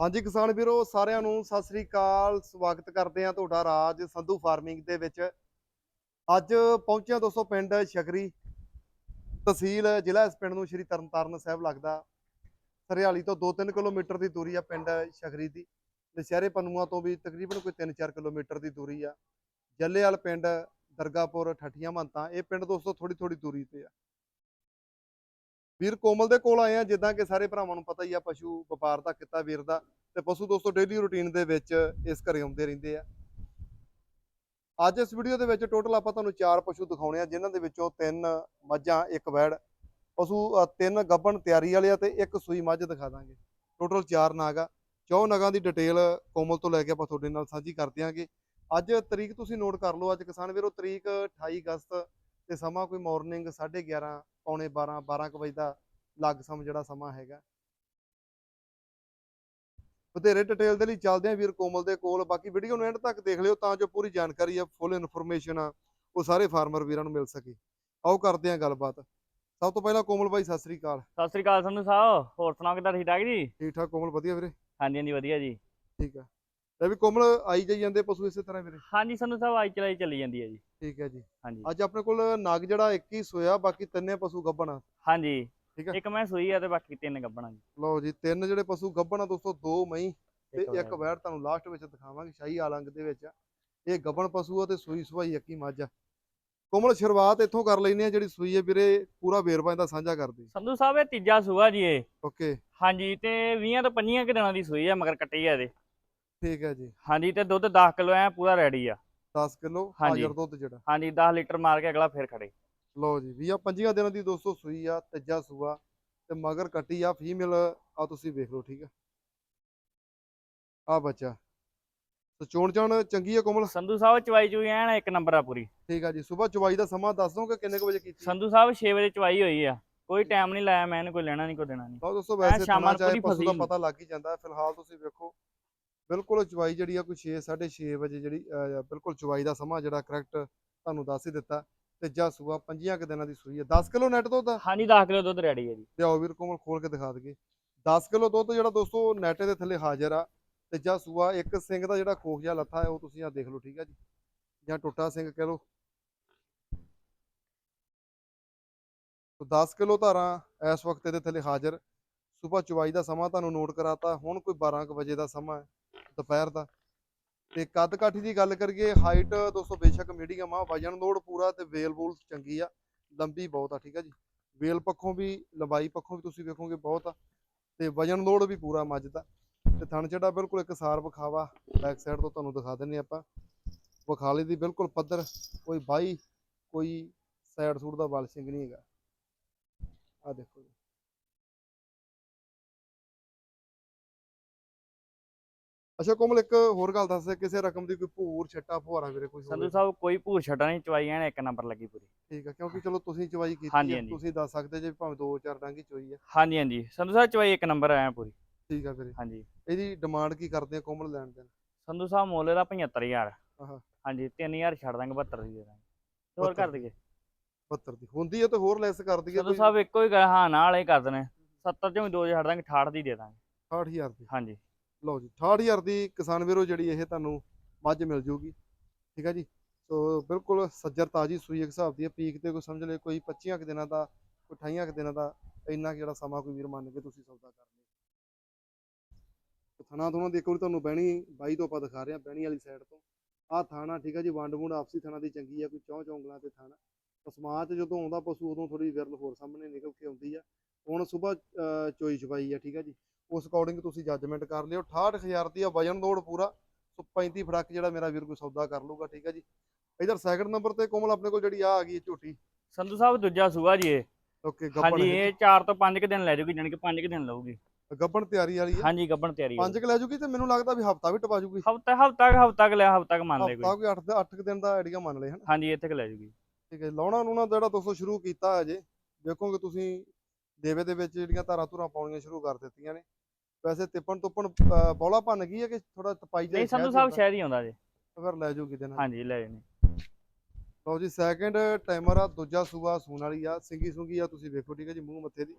ਹਾਂਜੀ ਕਿਸਾਨ ਵੀਰੋ, ਸਾਰਿਆਂ ਨੂੰ ਸਤਿ ਸ੍ਰੀ ਅਕਾਲ। ਸਵਾਗਤ ਕਰਦੇ ਆ ਤੁਹਾਡਾ ਰਾਜ ਸੰਧੂ ਫਾਰਮਿੰਗ ਦੇ ਵਿੱਚ। ਅੱਜ ਪਹੁੰਚਿਆ ਦੋਸਤੋ ਪਿੰਡ ਸ਼ਗਰੀ। ਤਹਿਸੀਲ ਜ਼ਿਲ੍ਹਾ ਇਸ ਪਿੰਡ ਨੂੰ ਸ਼੍ਰੀ ਤਰਨਤਾਰਨ ਸਾਹਿਬ ਲੱਗਦਾ। ਸਰਿਆਲੀ ਤੋਂ 2-3 ਕਿਲੋਮੀਟਰ ਦੀ ਦੂਰੀ ਆ ਪਿੰਡ ਸ਼ਗਰੀ ਦੀ। ਨਸ਼ਹਿਰੇ ਪਨੂਆ ਤੋਂ ਵੀ ਤਕਰੀਬਨ ਕੋਈ 3-4 ਕਿਲੋਮੀਟਰ ਦੀ ਦੂਰੀ ਆ। ਜੱਲੇਵਾਲ ਪਿੰਡ ਦਰਗਾਪੁਰ ਠੱਠੀਆਂ ਮਹੰਤਾਂ ਇਹ ਪਿੰਡ ਦੋਸਤੋ ਥੋੜੀ ਥੋੜੀ ਦੂਰੀ ਤੇ ਆ। ਵੀਰ ਕੋਮਲ ਦੇ ਕੋਲ ਆਏ ਆ ਜਿੱਦਾਂ ਕਿ ਸਾਰੇ ਭਰਾਵਾਂ ਨੂੰ ਪਤਾ ਹੀ ਆ ਪਸ਼ੂ ਵਪਾਰ ਦਾ ਕਿੱਤਾ ਵੀਰ ਦਾ ਤੇ ਪਸ਼ੂ ਦੋਸਤੋ ਡੇਲੀ ਰੁਟੀਨ ਦੇ ਵਿੱਚ ਇਸ ਘਰੇ ਆਉਂਦੇ ਰਹਿੰਦੇ ਆ। ਅੱਜ ਇਸ ਵੀਡੀਓ ਦੇ ਵਿੱਚ ਟੋਟਲ ਆਪਾਂ ਤੁਹਾਨੂੰ ਚਾਰ ਪਸ਼ੂ ਦਿਖਾਉਣੇ ਆ ਜਿਨ੍ਹਾਂ ਦੇ ਵਿੱਚੋਂ ਤਿੰਨ ਮੱਝਾਂ ਇੱਕ ਵੈੜ। ਪਸ਼ੂ ਅ, ਤਿੰਨ ਗੱਬਣ ਤਿਆਰੀ ਵਾਲੇ ਆ ਤੇ ਇੱਕ ਸੂਈ ਮੱਝ ਦਿਖਾ ਦਾਂਗੇ। ਟੋਟਲ ਚਾਰ ਨਾਗ ਆ। ਚੌ ਨਗਾਂ ਦੀ ਡਿਟੇਲ ਕੋਮਲ ਤੋਂ ਲੈ ਕੇ ਆਪਾਂ ਤੁਹਾਡੇ ਨਾਲ ਸਾਂਝੀ ਕਰ ਦਿਆਂਗੇ। ਅੱਜ ਤਰੀਕ ਤੁਸੀਂ ਨੋਟ ਕਰ ਲਓ ਅੱਜ ਕਿਸਾਨ ਵੀਰੋ ਤਰੀਕ 28 ਅਗਸਤ ਤੇ ਸਮਾਂ ਕੋਈ ਮਾਰਨਿੰਗ 11:30 ਪੌਣੇ 12 12 ਕੁ ਵਜੇ ਦਾ ਲੱਗ ਸਮ ਜਿਹੜਾ ਸਮਾਂ ਹੈਗਾ। ਵਧੇਰੇ ਡਿਟੇਲ ਦੇ ਲਈ ਚੱਲਦੇ ਆਂ ਵੀਰ ਕੋਮਲ ਦੇ ਕੋਲ। ਬਾਕੀ ਵੀਡੀਓ ਨੂੰ ਐਂਡ ਤੱਕ ਦੇਖ ਲਿਓ ਤਾਂ ਜੋ ਪੂਰੀ ਜਾਣਕਾਰੀ ਆ ਫੁੱਲ ਇਨਫੋਰਮੇਸ਼ਨ ਆ ਉਹ ਸਾਰੇ ਫਾਰਮਰ ਵੀਰਾਂ ਨੂੰ ਮਿਲ ਸਕੇ। ਆਓ ਕਰਦੇ ਆਂ ਗੱਲਬਾਤ। ਸਭ ਤੋਂ ਪਹਿਲਾਂ ਕੋਮਲ ਬਾਈ ਸਤਿ ਸ੍ਰੀ ਅਕਾਲ। ਸਤਿ ਸ੍ਰੀ ਅਕਾਲ ਸੰਧੂ ਸਾਹਿਬ ਹੋਰ ਸੁਣਾਓ ਕਿੱਦਾਂ ਠੀਕ ਠਾਕ ਜੀ? ਠੀਕ ਠਾਕ ਕੋਮਲ ਵਧੀਆ ਵੀਰੇ? ਹਾਂਜੀ ਹਾਂਜੀ ਵਧੀਆ ਜੀ। ਠੀਕ ਆ। ਲੈ ਵੀ ਕੋਮਲ ਆਈ ਜਾਈ ਜਾਂਦੇ ਪਸ਼ੂ ਇਸੇ ਤਰ੍ਹਾਂ ਵੀਰੇ? ਹਾਂਜੀ ਸੰਧੂ ਸਾਹਿਬ ਆਈ ਚਲਾਈ ਚੱਲੀ ਜਾਂਦੀ ਹੈ ਜੀ। ਠੀਕ ਹੈ ਜੀ। ਹਾਂਜੀ। ਅੱਜ ਆਪਣੇ ਕੋਲ ਨਗ ਜਿਹੜਾ 21 ਸੋਇਆ ਬਾਕੀ ਤਿੰਨੇ ਪਸ਼ੂ ਗੱਭਣ ਆ। ਹਾਂਜੀ। ਠੀਕ ਹੈ। ਇੱਕ ਮੈਂ ਸੂਈ ਆ ਤੇ ਬਾਕੀ ਤਿੰਨ ਗੱਬਣਾ ਜੀ। ਲਓ ਜੀ ਤਿੰਨ ਜਿਹੜੇ ਪਸ਼ੂ ਗੱਭਣ ਆ ਦੋਸਤੋ ਦੋ ਮਈ ਤੇ ਇੱਕ ਇੱਕ ਵੈੜ ਤੁਹਾਨੂੰ ਲਾਸਟ ਵਿੱਚ ਦਿਖਾਵਾਂਗੇ ਸ਼ਾਹੀ ਆਲੰਗ ਦੇ ਵਿੱਚ। ਇਹ ਗੱਭਣ ਪਸ਼ੂ ਆ ਤੇ ਸੂਈ ਸੁਭਾਈ ਅੱਕੀ ਮੱਝ ਆ। ਕੋਮਲ ਸ਼ੁਰੂਆਤ ਇੱਥੋਂ ਕਰ ਲੈਨੇ ਆ ਜਿਹੜੀ ਸੂਈ ਹੈ ਵੀਰੇ ਪੂਰਾ ਵੇਰਵਾ ਇਹਦਾ ਸਾਂਝਾ ਕਰਦੇ ਸੰਧੂ ਸਾਹਿਬ ਇਹ ਤੀਜਾ ਸੂਆ ਜੀ ਇਹ। ਓਕੇ। ਹਾਂਜੀ ਤੇ 20 ਤੋਂ 25 ਕਿ ਦਿਨਾਂ ਦੀ ਸੂਈ ਆ ਮਗਰ ਕੱਟੀ ਆ ਇਹਦੇ। ਠੀਕ ਹੈ ਜੀ। ਹਾਂਜੀ ਤੇ ਦੁੱਧ 10 ਕਿਲੋ ਐ ਪੂਰਾ ਰੈਡੀ ਆ। 10 ਕਿਲੋ ਹਾਂਜੀ। ਹਾਜ਼ਰ ਦੁੱਧ ਜਿਹੜਾ। ਹਾਂਜੀ 10 ਲੀਟਰ ਮਾਰ ਕੇ ਅਗਲਾ ਫੇਰ ਖੜੇ। ਲਓ ਜੀ 20 25 ਦਿਨਾਂ ਦੀ ਦੋਸਤੋ ਸੂਈ ਆ ਤੀਜਾ ਸੂਆ ਤੇ ਮਗਰ ਕੱਟੀ ਆ ਫੀਮੇਲ ਆ ਤੁਸੀਂ ਵੇਖ ਲਓ ਠੀਕ ਆ। ਆ ਬੱਚਾ। ਤੇ ਚੋਣ ਚਾਣ ਚੰਗੀ ਆ ਕੋਮਲ? ਸੰਧੂ ਸਾਹਿਬ ਚਵਾਈ ਚੂਈ ਐਨ ਇੱਕ ਨੰਬਰ ਆ ਪੂਰੀ। ਠੀਕ ਆ ਜੀ ਸਵੇਰ ਚਵਾਈ ਦਾ ਸਮਾਂ ਦੱਸ ਦੋਗੇ ਕਿੰਨੇ ਕੁ ਵਜੇ ਕੀਤੀ? ਸੰਧੂ ਸਾਹਿਬ 6 ਵਜੇ ਚਵਾਈ ਹੋਈ ਆ। ਕੋਈ ਟਾਈਮ ਨਹੀਂ ਲਾਇਆ ਮੈਂ ਇਹਨੂੰ ਕੋਈ ਲੈਣਾ ਨਹੀਂ ਕੋਈ ਦੇਣਾ ਨਹੀਂ ਲਓ ਦੋਸਤੋ ਵੈਸੇ ਸ਼ਾਮਾਂ ਨੂੰ ਚਾਹੇ ਪੂਰੀ ਪਸ਼ੂ ਦਾ। ਪਤਾ ਲੱਗ ਹੀ ਜਾਂਦਾ ਹੈ। ਫਿਲਹਾਲ ਤੁਸੀਂ ਵੇਖੋ। ਬਿਲਕੁਲ ਚਵਾਈ ਜਿਹੜੀ ਆ ਕੋਈ 6 6:30 ਵਜੇ ਜਿਹੜੀ ਬਿਲਕੁਲ ਚਵਾਈ ਦਾ ਸਮਾਂ ਜਿਹੜਾ ਕਰੈਕਟ ਤੁਹਾਨੂੰ ਦੱਸ ਹੀ ਦਿੱਤਾ ਤੀਜਾ ਸੂਆ ਪੰਜੀਆਂ ਕੁ ਦਿਨਾਂ ਦੀ ਸੂਈ ਹੈ 10 ਕਿਲੋ ਨੈਟ ਦੁੱਧ ਆ? ਹਾਂਜੀ 10 ਕਿਲੋ ਦੁੱਧ ਰੈਡੀ ਹੈ ਜੀ। ਲਿਆਓ ਵੀਰ ਕੋਮਲ ਖੋਲ ਕੇ ਦਿਖਾ ਦਈਏ। 10 ਕਿਲੋ ਦੁੱਧ ਜਿਹੜਾ ਦੋਸਤੋ ਨੈਟ ਦੇ ਥੱਲੇ ਹਾਜ਼ਰ ਆ ਤੀਜਾ ਸੂਆ ਇੱਕ ਸਿੰਘ ਦਾ ਜਿਹੜਾ ਖੋਖ ਜਿਹਾ ਲੱਥਾ ਹੈ ਉਹ ਤੁਸੀਂ ਆ ਦੇਖ ਲਓ ਠੀਕ ਹੈ ਜੀ? ਜਾਂ ਟੁੱਟਾ ਸਿੰਘ ਕਹਿ ਲਓ। ਤੋ 10 ਕਿਲੋ ਧਾਰਾਂ ਇਸ ਵਕਤ ਇਹਦੇ ਥੱਲੇ ਹਾਜ਼ਰ ਸਵੇਰ ਚਵਾਈ ਦਾ ਸਮਾਂ ਤੁਹਾਨੂੰ ਨੋਟ ਕਰਾਤਾ, ਹੁਣ ਕੋਈ 12 ਕੁ ਵਜੇ ਦਾ ਸਮਾਂ ਹੈ, ਦੁਪਹਿਰ ਦਾ। ਤੇ ਕੱਦ ਕਾਠੀ ਦੀ ਗੱਲ ਕਰੀਏ ਹਾਈਟ ਦੋਸਤੋ ਬੇਸ਼ੱਕ ਮੀਡੀਅਮ ਆ ਵਜਨ ਲੋਡ ਪੂਰਾ ਤੇ ਵੇਲ ਵੂਲ ਚੰਗੀ ਆ, ਲੰਬੀ ਬਹੁਤ ਆ, ਠੀਕ ਆ ਜੀ। ਵੇਲ ਪੱਖੋਂ ਵੀ, ਲੰਬਾਈ ਪੱਖੋਂ ਵੀ ਤੁਸੀਂ ਵੇਖੋਗੇ ਬਹੁਤ ਆ, ਤੇ ਵਜਨ ਲੋਡ ਵੀ ਪੂਰਾ ਮੱਝ ਦਾ। ਤੇ ਥਣ ਜਿਹੜਾ ਬਿਲਕੁਲ ਇੱਕ ਸਾਰ ਵਿਖਾਵਾ ਬੈਕ ਸਾਈਡ ਤੋਂ ਤੁਹਾਨੂੰ ਦਿਖਾ ਦਿੰਨੇ ਆਪਾਂ। ਵਿਖਾਲੇ ਦੀ ਬਿਲਕੁਲ ਪੱਧਰ, ਕੋਈ ਬਾਈ, ਕੋਈ ਸਾਈਡ ਸੂਟ ਦਾ ਬਲ ਨਹੀਂ ਹੈਗਾ। ਆ ਦੇਖੋ ਜੀ। ਅੱਛਾ ਕੋਮਲ ਇੱਕ ਹੋਰ ਗੱਲ ਦੱਸ ਕਿਸੇ ਰਕਮ ਦੀ ਕੋਈ ਭੂਰ ਛੱਟਾ ਫੁਹਾਰਾ ਵੀਰੇ ਕੋਈ ਸੰਧੂ ਸਾਹਿਬ ਕੋਈ ਭੂਰ ਛੱਡਾ ਨਹੀਂ ਚਵਾਈ ਐਨ ਇੱਕ ਨੰਬਰ ਲੱਗੀ ਪੂਰੀ। ਠੀਕ ਆ ਕਿਉਂਕਿ ਚਲੋ ਤੁਸੀਂ ਚਵਾਈ ਕੀਤੀ ਹੈ। ਤੁਸੀਂ ਦੱਸ ਸਕਦੇ ਜੇ ਭਾਵੇਂ ਦੋ ਚਾਰ ਡਾਂਗੀ ਚੋਈ ਆ। ਹਾਂਜੀ ਹਾਂਜੀ। ਸੰਧੂ ਸਾਹਿਬ ਚਵਾਈ ਇੱਕ ਨੰਬਰ ਆਇਆ ਪੂਰੀ। ਠੀਕ ਆ ਵੀਰੇ। ਹਾਂਜੀ। ਇਹਦੀ ਡਿਮਾਂਡ ਕੀ ਕਰਦੇ ਆ ਕੋਮਲ ਲੈਣ ਦੇਣ? ਸੰਧੂ ਸਾਹਿਬ ਮੁੱਲ ਦਾ 75000 ਆਹਾ। ਹਾਂਜੀ 3000 ਛੱਡ ਦਾਂਗੇ 72 ਦੀ ਦੇ ਦਾਂਗੇ। ਹੋਰ ਕਰ 72 ਦਈਏ। 72 ਦੀ। ਹੁੰਦੀ ਹੈ ਤੇ ਹੋਰ ਲੈਸ ਕਰ ਦਈਏ ਸੰਧੂ ਸਾਹਿਬ ਇੱਕੋ ਹੀ ਹਾਂ ਨਾਲ ਹੀ ਕਰ ਦਨੇ 70 ਚੋਂ ਵੀ ਦੋ ਛੱਡ ਦਾਂਗੇ 68 ਦੀ ਦੇ ਦਾਂਗੇ। 68000 ਦੀ। ਹਾਂਜੀ। ਲਓ ਜੀ 68000 ਦੀ ਕਿਸਾਨ ਵੀਰੋ ਜਿਹੜੀ ਇਹ ਤੁਹਾਨੂੰ ਮੱਝ ਮਿਲ ਜੂਗੀ, ਠੀਕ ਹੈ ਜੀ? ਸੋ ਬਿਲਕੁਲ ਸੱਜਰ ਤਾਜੀ ਸੂਈ ਇੱਕ ਹਿਸਾਬ ਦੀ ਹੈ, ਪੀਕ ਤੇ ਕੋਈ ਸਮਝ ਲੈ ਕੋਈ 25 ਕੁ ਦਿਨਾਂ ਦਾ, ਕੋਈ 28 ਕੁ ਦਿਨਾਂ ਦਾ, ਇੰਨਾ ਜਿਹੜਾ ਸਮਾਂ ਕੋਈ ਵੀਰ ਮੰਨ ਕੇ ਤੁਸੀਂ ਸੌਦਾ ਕਰ ਲਿਓ। ਤੇ ਥਣਾ ਥੋਣਾ ਦੀ ਵਾਰੀ ਤੁਹਾਨੂੰ ਬਹਿਣੀ, ਬਾਈ ਤੋਂ ਆਪਾਂ ਦਿਖਾ ਰਹੇ ਹਾਂ, ਬਹਿਣੀ ਵਾਲੀ ਸਾਈਡ ਤੋਂ। ਆਹ ਥਾਣਾ, ਠੀਕ ਹੈ ਜੀ, ਵੰਡ ਵੁੰਡ ਆਪਸੀ ਥਾਣਾ ਦੀ ਚੰਗੀ ਆ, ਕੋਈ ਚੌਂ ਚੌਂਗਲਾਂ ਤੇ ਥਾਣਾ। ਸਮਾਜ ਜਦੋਂ ਆਉਂਦਾ ਪਸ਼ੂ ਉਦੋਂ ਥੋੜੀ ਵਿਰਲ ਹੋਰ ਸਾਹਮਣੇ ਨਿਕਲ ਕੇ ਆਉਂਦੀ ਆ। ਹੁਣ ਸਵੇਰ ਚੋਈ ਛਪਾਈ ਆ, ਠੀਕ ਹੈ ਜੀ। ਉਸ ਅਕੋਰਡਿੰਗ ਤੁਸੀਂ ਜੱਜਮੈਂਟ ਕਰ ਲਿਓ 68000 ਦੀ ਆ ਵਜਨ ਲੋਡ ਪੂਰਾ ਸੋ 35 ਫੜਕ ਜਿਹੜਾ ਮੇਰਾ ਵੀਰ ਕੋਈ ਸੌਦਾ ਕਰ ਲੂਗਾ ਠੀਕ ਹੈ ਜੀ। ਇਧਰ ਸੈਕੰਡ ਨੰਬਰ ਤੇ ਕੋਮਲ ਆਪਣੇ ਕੋਲ ਜਿਹੜੀ ਆ ਆ ਗਈ ਝੋਟੀ ਸੰਧੂ ਸਾਹਿਬ ਦੂਜਾ ਸੂਆ ਜੀ ਇਹ। ਓਕੇ ਗੱਬਣ ਹਾਂਜੀ ਇਹ 4 ਤੋਂ 5 ਕਿ ਦਿਨ ਲੈ ਜੂਗੀ ਜਾਣੀ ਕਿ 5 ਕਿ ਦਿਨ ਲਊਗੀ। ਗੱਬਣ ਤਿਆਰੀ ਵਾਲੀ ਹੈ। ਹਾਂਜੀ ਗੱਬਣ ਤਿਆਰੀ ਪੰਜ ਕੁ ਲੈ ਜੂਗੀ ਤੇ ਮੈਨੂੰ ਲੱਗਦਾ ਵੀ ਹਫਤਾ ਵੀ ਟਪਾ ਜੂਗੀ। ਹਫਤਾ ਹਫਤਾ ਹਫਤਾ ਕ ਲਿਆ ਹਫਤਾ ਕ ਮੰਨ ਲੈ ਹਫਤਾ ਕੋਈ। ਕੋਈ 8 ਦਾ 8 ਦਿਨ ਦਾ ਆਈਡੀਆ ਮੰਨ ਹਨ? ਹਾਂਜੀ ਇੱਥੇ ਕ ਲੈ ਜੂਗੀ। ਠੀਕ ਹੈ ਲਾਉਣਾ ਲੂਣਾ ਜਿਹੜਾ ਦੋਸਤੋ ਸ਼ੁਰੂ ਕੀਤਾ ਅਜੇ ਵੇਖੋਗੇ ਤੁਸੀਂ ਦੇਵੇ ਦੇ ਵਿੱਚ ਜਿਹੜੀਆਂ ਧਾਰਾਂ ਧੁਰਾਂ ਪਾਉਣੀਆਂ ਸ਼ੁਰੂ ਕਰ ਦਿੱਤੀਆਂ ਨੇ। ਵੈਸੇ ਤਿੱਪਣ ਤੁੱਪਣ ਬੌਲਾ ਭੰਨ ਗਈ ਹੈ ਕਿ ਥੋੜਾ ਤਪਾਈ ਜਾਈ ਨਹੀਂ ਸੰਧੂ ਸਾਹਿਬ ਸ਼ਹਿਰ ਹੀ ਆਉਂਦਾ ਜੀ। ਫਿਰ ਲੈ ਜੂਗੀ ਦਿਨ ਹਾਂਜੀ ਲੈ ਜਣੇ ਲਓ ਜੀ ਸੈਕੰਡ ਟਾਈਮਰ ਆ ਦੂਜਾ ਸੂਆ ਸੂਣ ਵਾਲੀ ਆ। ਸਿੰਗੀ ਸੁੰਗੀ ਆ ਤੁਸੀਂ ਵੇਖੋ ਠੀਕ ਹੈ ਜੀ ਮੂੰਹ ਮੱਥੇ ਦੀ।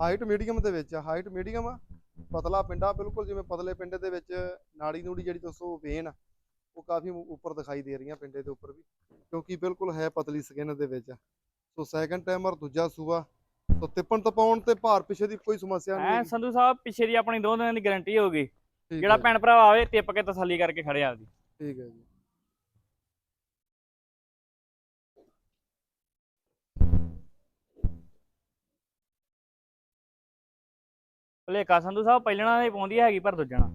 ਹਾਈਟ ਮੀਡੀਅਮ ਦੇ ਵਿੱਚ ਆ ਹਾਈਟ ਮੀਡੀਅਮ ਆ। ਪਤਲਾ ਪਿੰਡਾ ਬਿਲਕੁਲ ਜਿਵੇਂ ਪਤਲੇ ਪਿੰਡੇ ਦੇ ਵਿੱਚ ਨਾੜੀ ਨੂੜੀ ਜਿਹੜੀ ਦੋਸਤੋ ਵੇਨ ਉਹ ਕਾਫੀ ਉੱਪਰ ਦਿਖਾਈ ਦੇ ਰਹੀਆਂ ਪਿੰਡੇ ਦੇ ਉੱਪਰ ਵੀ ਕਿਉਂਕਿ ਬਿਲਕੁਲ ਹੈ ਪਤਲੀ ਸਕਿਨ ਦੇ ਵਿੱਚ। ਸੋ ਸੈਕੰਡ ਟਾਈਮਰ ਦੂਜਾ ਸੂਆ ਸੋ ਤਿੱਪਣ ਤਪਾਉਣ ਤੇ ਭਾਰ ਪਿੱਛੇ ਦੀ ਕੋਈ ਸਮੱਸਿਆ ਨਹੀਂ ਐ। ਸੰਧੂ ਸਾਹਿਬ ਪਿੱਛੇ ਦੀ ਆਪਣੀ ਦੋ ਦਿਨਾਂ ਦੀ ਗਾਰੰਟੀ ਹੋਗੀ ਠੀਕ ਜਿਹੜਾ ਹੈ। ਭੈਣ ਭਰਾ ਆਵੇ ਟਿੱਪ ਕੇ ਤਸੱਲੀ ਕਰਕੇ ਖੜੇ ਆਪਦੀ। ਠੀਕ ਹੈ ਜੀ। ਭਲੇਖਾ ਸੰਧੂ ਸਾਹਿਬ ਪਹਿਲਣਾ ਦੀ ਪਾਉਂਦੀ ਹੈਗੀ ਪਰ ਦੂਜਣਾ।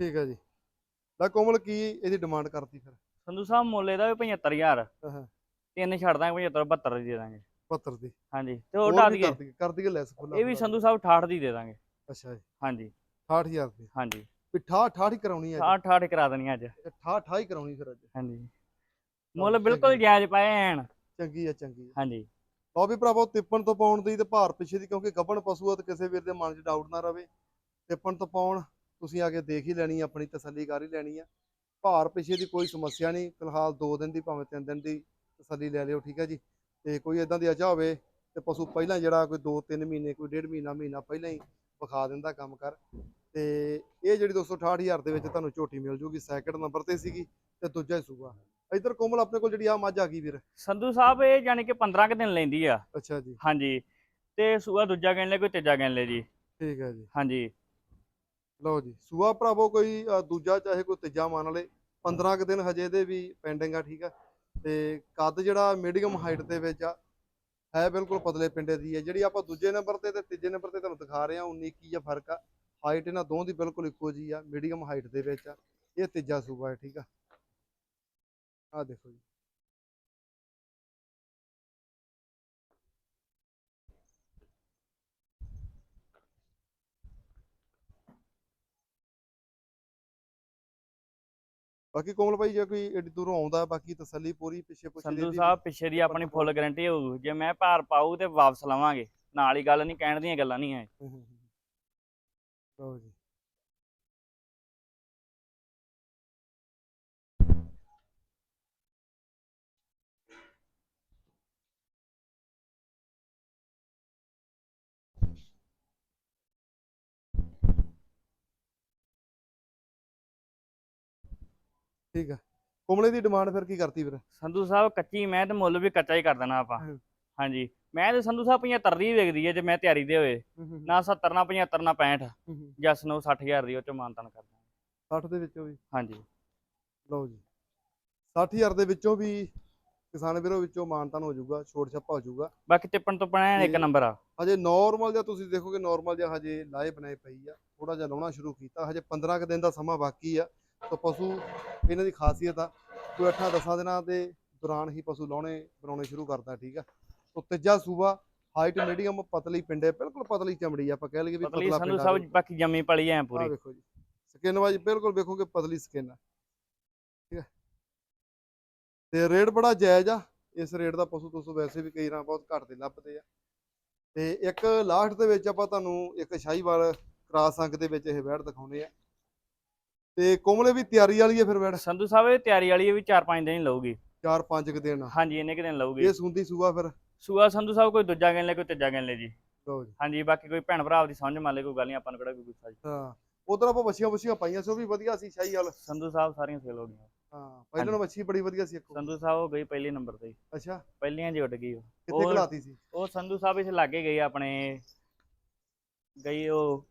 ਠੀਕ ਹੈ ਜੀ। ਲੈ ਕੋਮਲ ਕੀ ਇਹਦੀ ਡਿਮਾਂਡ ਕਰਤੀ ਫਿਰ? ਸੰਧੂ ਸਾਹਿਬ ਮੁੱਲੇ ਦਾ ਵੀ 75000 ਹਾਂ। ਤਿੰਨ ਛੱਡ ਦਾਂਗੇ 75 72 ਦੀ ਦੇ ਦਾਂਗੇ। 72 ਦੀ। ਹਾਂਜੀ ਤੇ ਉਹ ਹੋਰ ਡਾ ਵੀ ਦਈਏ। ਕਰ ਦਈਏ ਲੈਸ ਫੁੱਲ ਇਹ ਵੀ ਸੰਧੂ ਸਾਹਿਬ 68 ਦੀ ਦੇ ਦਾਂਗੇ। ਅੱਛਾ ਜੀ। ਹਾਂਜੀ। 68000 ਦੀ। ਹਾਂਜੀ। ਵੀ 68 ਹੀ ਕਰਾਉਣੀ ਹੈ 68 68 ਕਰਾ ਦੇਣੀ ਅੱਜ। 68 ਹੀ ਕਰਾਉਣੀ ਫਿਰ ਅੱਜ। ਹਾਂਜੀ। ਮੁੱਲ ਬਿਲਕੁਲ ਜਾਇਜ਼ ਪਾਏ ਐਨ। ਚੰਗੀ ਹੈ ਚੰਗੀ ਹਾਂਜੀ। ਲਓ ਵੀ ਭਰਾਵੋ ਤਿੱਪਣ ਤੋਂ ਪਾਉਣ ਦੀ ਤੇ ਭਾਰ ਪਿੱਛੇ ਦੀ ਕਿਉਂਕਿ ਗੱਭਣ ਪਸ਼ੂ ਆ ਤੇ ਕਿਸੇ ਵੀਰ ਦੇ ਮਨ 'ਚ ਡਾਊਟ ਨਾ ਰਵੇ। ਤਿੱਪਣ ਤੋਂ ਪਾਉਣ ਤੁਸੀਂ ਆ ਕੇ ਦੇਖ ਹੀ ਲੈਣੀ ਆ, ਆਪਣੀ ਤਸੱਲੀ ਕਰ ਹੀ ਲੈਣੀ ਆ। ਭਾਰ ਪਿੱਛੇ ਦੀ ਕੋਈ ਸਮੱਸਿਆ ਨਹੀਂ ਫਿਲਹਾਲ 2 ਦਿਨ ਦੀ ਭਾਵੇਂ 3 ਦਿਨ ਦੀ ਤਸੱਲੀ ਲੈ ਲਿਓ ਠੀਕ ਹੈ ਜੀ? ਤੇ ਕੋਈ ਇਦਾਂ ਦੀ ਅਜਾ ਹੋਵੇ ਤੇ ਪਸ਼ੂ ਪਹਿਲਾਂ ਜਿਹੜਾ ਕੋਈ 2-3 ਮਹੀਨੇ ਕੋਈ ਡੇਢ ਮਹੀਨਾ ਮਹੀਨਾ ਪਹਿਲਾਂ ਹੀ ਵਿਖਾ ਦਿੰਦਾ ਕੰਮ ਕਰ। ਤੇ ਇਹ ਜਿਹੜੀ 268000 ਦੇ ਵਿੱਚ ਤੁਹਾਨੂੰ ਝੋਟੀ ਮਿਲ ਜੂਗੀ ਸੈਕਿੰਡ ਨੰਬਰ ਤੇ ਸੀਗੀ ਤੇ ਦੂਜਾ ਹੀ ਸੂਆ। ਇਧਰ ਕੋਮਲ ਆਪਣੇ ਕੋਲ ਜਿਹੜੀ ਆ ਮੱਝ ਆ ਗਈ ਵੀਰ। ਸੰਧੂ ਸਾਹਿਬ ਇਹ ਯਾਨੀ ਕਿ 15 ਕੁ ਦਿਨ ਲੈਂਦੀ ਆ। ਅੱਛਾ ਜੀ। ਹਾਂਜੀ। ਤੇ ਸੂਆ ਦੂਜਾ ਲੈ ਕੋਈ ਤੀਜਾ ਲੈ ਜੀ। ਠੀਕ ਹੈ ਜੀ। ਹਾਂਜੀ। ਲਓ ਜੀ, ਸੂਆ ਭਰਾਵੋ ਕੋਈ ਦੂਜਾ ਚਾਹੇ ਕੋਈ ਤੀਜਾ ਮੰਨ ਲਏ 15 ਕੁ ਦਿਨ ਹਜੇ ਦੇ ਵੀ ਪੈਂਡਿੰਗ ਆ, ਠੀਕ ਆ। ਤੇ ਕੱਦ ਜਿਹੜਾ ਮੀਡੀਅਮ ਹਾਈਟ ਦੇ ਵਿੱਚ ਆ, ਹੈ ਬਿਲਕੁਲ ਪਤਲੇ ਪਿੰਡੇ ਦੀ ਹੈ। ਜਿਹੜੀ ਆਪਾਂ ਦੂਜੇ ਨੰਬਰ ਤੇ ਤੇ ਤੀਜੇ ਨੰਬਰ ਤੇ ਤੁਹਾਨੂੰ ਦਿਖਾ ਰਹੇ ਹਾਂ 19 ਕੀ ਜਿਹਾ ਫ਼ਰਕ ਆ। ਹਾਈਟ ਇਹਨਾਂ ਦੋਵਾਂ ਦੀ ਬਿਲਕੁਲ ਇੱਕੋ ਜੀ ਆ ਮੀਡੀਅਮ ਹਾਈਟ ਦੇ ਵਿੱਚ ਆ। ਇਹ ਤੀਜਾ ਸੂਬਾ ਹੈ, ਠੀਕ ਆ। ਆ ਦੇਖੋ ਜੀ। ਬਾਕੀ ਕੋਮਲ ਭਾਈ ਜੇ ਕੋਈ ਏਡੀ ਦੂਰੋਂ ਆਉਂਦਾ ਬਾਕੀ ਤਸੱਲੀ ਪੂਰੀ ਪਿੱਛੇ ਪੁੱਛੇ ਸੰਧੂ ਸਾਹਿਬ ਪਿੱਛੇ ਦੀ ਆਪਣੀ ਫੁੱਲ ਗਾਰੰਟੀ ਹੋਊ ਜੇ ਮੈਂ ਭਾਰ ਪਾਊ ਤੇ ਵਾਪਸ ਲਵਾਂਗੇ। ਨਾਲ ਹੀ ਗੱਲ ਨਹੀਂ ਕਹਿਣ ਦੀਆਂ ਗੱਲਾਂ ਨਹੀਂ ਹੈ। ਲਓ ਜੀ। ਠੀਕ ਆ। ਕੋਮਲੇ ਦੀ ਡਿਮਾਂਡ ਫਿਰ ਕੀ ਕਰਤੀ ਵੀਰ ਸੰਧੂ ਸਾਹਿਬ ਕੱਚੀ ਮੈਂ ਤੇ ਮੁੱਲ ਵੀ ਕੱਚਾ ਹੀ ਕਰ ਦੇਣਾ ਆਪਾਂ। ਹਾਂਜੀ। ਮੈਂ ਤੇ ਸੰਧੂ ਸਾਹਿਬ 75 ਦੀ ਵਿਕਦੀ ਹੈ ਜੇ ਮੈਂ ਤਿਆਰੀ ਦੇ ਹੋਏ। ਨਾ 70 ਨਾ 75 ਨਾ 65 ਜਸ ਨੂੰ 60000 ਦੀ ਉਹ ਚ ਮਾਨਤਨ ਕਰ ਦਾਂਗੇ 60 ਦੇ ਵਿੱਚੋਂ ਵੀ? ਹਾਂਜੀ। ਲਓ ਜੀ। 60000 ਦੇ ਵਿੱਚੋਂ ਵੀ ਕਿਸਾਨ ਵੀਰੋ ਵਿੱਚੋਂ ਮਾਨਤਾਨ ਹੋ ਜਾਊਗਾ ਛੋਟ ਛੱਪਾ ਹੋ ਜਾਊਗਾ। ਬਾਕੀ ਟਿੱਪਣ ਤੋਂ ਪਣਾ ਇੱਕ ਤੇ- ਨੰਬਰ ਆ। ਹਜੇ ਨਾਰਮਲ ਜਿਹਾ ਤੁਸੀਂ ਦੇਖੋਗੇ ਨਾਰਮਲ ਜਿਹਾ ਹਜੇ ਲਾਏ ਬਣਾਏ ਪਈ ਆ। ਥੋੜਾ ਜਿਹਾ ਲਾਉਣਾ ਸ਼ੁਰੂ ਕੀਤਾ ਹਜੇ 15 ਕੁ ਦਿਨ ਦਾ ਸਮਾਂ ਬਾਕੀ ਆ। ਤਾਂ ਪਸ਼ੂ ਇਹਨਾਂ ਦੀ ਖਾਸੀਅਤ ਆ। ਕੋਈ 8-10 ਦਿਨਾਂ ਦੇ ਦੌਰਾਨ ਹੀ ਪਸ਼ੂ ਲਾਉਣੇ ਬਣਾਉਣੇ ਸ਼ੁਰੂ ਕਰਦਾ ਠੀਕ ਆ। ਤੋ ਤੀਜਾ ਸੂਬਾ ਹਾਈਟ ਮੀਡੀਅਮ ਪਤਲੀ ਪਿੰਡੇ ਬਿਲਕੁਲ ਪਤਲੀ ਚਮੜੀ ਆ ਆਪਾਂ ਕਹਿ ਲਈਏ ਵੀ ਪਤਲੀ ਪਤਲਾ ਪਿੰਡਾ ਸਾਹਿਬ ਬਾਕੀ ਜੰਮੀ ਪਲੀ ਐ ਆ ਪੂਰੀ ਵੇਖੋ ਜੀ। ਸਕਿਨ ਵਾਈਜ਼ ਬਿਲਕੁਲ ਵੇਖੋਗੇ ਪਤਲੀ ਸਕਿਨ ਆ। ਠੀਕ ਹੈ ਤੇ ਰੇਟ ਬੜਾ ਜਾਇਜ਼ ਆ। ਇਸ ਰੇਟ ਦਾ ਪਸ਼ੂ ਤੁਸੀਂ ਵੈਸੇ ਵੀ ਕਈ ਰਾਂ ਬਹੁਤ ਘੱਟ ਦੇ ਲੱਭਦੇ ਆ। ਤੇ ਇੱਕ ਲਾਸਟ ਦੇ ਵਿੱਚ ਆਪਾਂ ਤੁਹਾਨੂੰ ਇੱਕ ਸ਼ਾਹੀਵਾਲ ਕਰਾਸ ਅੰਕ ਦੇ ਵਿੱਚ ਇਹ ਵੈੜ ਦਿਖਾਉਨੇ ਆ। ਤੇ ਕੋਮਲੇ ਵੀ ਤਿਆਰੀ ਵਾਲੀ ਹੈ ਫਿਰ ਵੈੜ? ਸੰਧੂ ਸਾਹਿਬ ਇਹ ਤਿਆਰੀ ਵਾਲੀ ਇਹ ਵੀ 4-5 ਦਿਨ ਹੀ ਲਊਗੀ। 4-5 ਕੁ ਦਿਨ। ਹਾਂਜੀ ਇੰਨੇ ਕੁ ਦਿਨ ਲਊਗੀ। ਇਹ ਸੁੰਦੀ ਸੂਆ ਫਿਰ? ਸੂਆ ਸੰਧੂ ਸਾਹਿਬ ਕੋਈ ਦੂਜਾ ਗਿਣ ਲੈ ਕੋਈ ਤੀਜਾ ਗਿਣ ਲੈ ਜੀ। ਲਓ ਜੀ। ਹਾਂਜੀ ਬਾਕੀ ਕੋਈ ਭੈਣ ਭਰਾ ਆਪਦੀ ਸਮਝ ਮੰਨ ਲੈ ਕੋਈ ਗੱਲ ਨਹੀਂ ਆਪਾਂ ਨੂੰ ਕਿਹੜਾ ਕੋਈ ਗੁੱਸਾ ਜੀ। ਹਾਂ ਉਧਰ ਆਪਾਂ ਵੱਛੀਆਂ ਵੱਛੀਆਂ ਪਾਈਆਂ ਸੀ ਵੀ ਵਧੀਆ ਸੀ ਸ਼ਾਹੀਵਾਲ ਸੰਧੂ ਸਾਹਿਬ ਸਾਰੀਆਂ ਸੇਲ ਹੋ ਗਈਆਂ। ਹਾਂ ਪਹਿਲਾਂ ਵੱਛੀ ਬੜੀ ਵਧੀਆ ਸੀ ਇੱਕ ਸੰਧੂ ਸਾਹਿਬ ਉਹ ਗਈ ਪਹਿਲੇ ਨੰਬਰ ਤੇ। ਅੱਛਾ। ਪਹਿਲੀਆਂ ਜੀ ਉੱਡ ਗਈ ਉਹ। ਕਿੱਥੇ ਘਲਾਤੀ ਸੀ? ਉਹ ਸੰਧੂ ਸਾਹਿਬ ਇਸ ਲਾਗੇ ਗਈ ਆਪਣੇ ਗਈ ਉਹ